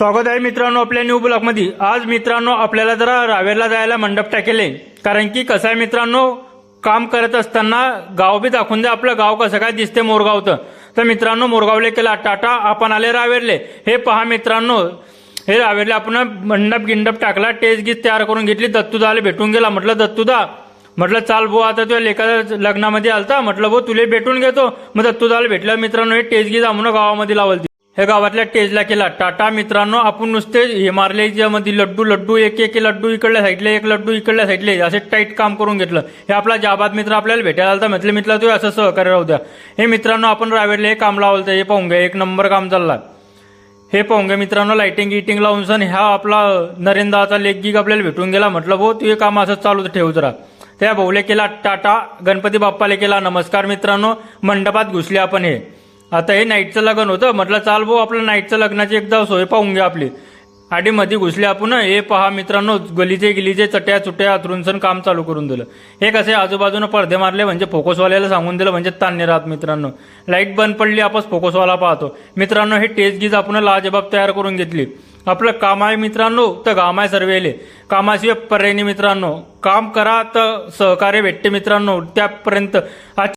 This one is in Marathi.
स्वागत आहे मित्रांनो आपल्या न्यू ब्लॉकमध्ये आज मित्रांनो आपल्याला जरा रावेरला जायला मंडप टाकेले. कारण की कसं आहे मित्रांनो काम करत असताना गाव बी दाखवून द्या आपलं गाव कसं काय दिसते मोरगावचं. तर मित्रांनो मोरगावले केला टाटा आपण आले रावेरले. हे पहा मित्रांनो हे रावेरले आपण मंडप गिंडप टाकला टेस्ट गीत तयार करून घेतली दत्तूदाला भेटून गेला. म्हटलं दत्तूदा म्हटलं चाल भाऊ आता तुझ्या लेखा लग्नामध्ये आलता. म्हटलं भाऊ तुले भेटून घेतो. मग दत्तुदाला भेटलं मित्रांनो हे टेस्ट गीत आम्हाला गावामध्ये लावलं हे गावातल्या टेजला केला. टाटा मित्रांनो आपण नुसते हे मारले लड्डू लड्डू एक एक लड्डू इकडल्या साईडले एक लड्डू इकडल्या साईडले असे टाईट काम करून घेतलं. हे आपला जाबाद मित्र आपल्याला भेटायला आलता म्हटलं मित्र तू असं सहकार्य राहू द्या. हे मित्रांनो आपण रावेरले हे काम लावलं हे पाहून घ्या एक नंबर काम चालला. हे पाहून घ्या मित्रांनो लाइटिंग गिटिंग लावून सन ह्या आपला नरेंद्राचा लेग गिग आपल्याला भेटून गेला. म्हटलं भाऊ तू हे काम असंच चालू ठेवत राहा त्या भाऊले केला टाटा गणपती बाप्पाले केला नमस्कार मित्रांनो मंडपात घुसले आपण हे. आता हे नाईटचं लग्न होतं. म्हटलं चाल भाऊ आपलं नाईटचं लग्नाची एकदा सोय पाहून घ्या आपली. आडी मध्ये घुसले आपण हे पहा मित्रांनो गलीचे गिलीचे चट्या चुट्या अतरुनसन काम चालू करून दिलं. हे कसे आजूबाजूनं पडदे मारले म्हणजे फोकसवाल्याला सांगून दिलं म्हणजे ताण राहत मित्रांनो. लाइट बंद पडली आपण फोकसवाला पाहतो. मित्रांनो हे टेस्ट गीज आपण लाजबाब तयार करून घेतली. आपलं काम आहे मित्रांनो तर काम आहे सर्वेले. कामाशिवाय पर्यायी मित्रांनो. काम करा तर सहकार्य भेटते मित्रांनो. त्यापर्यंत आज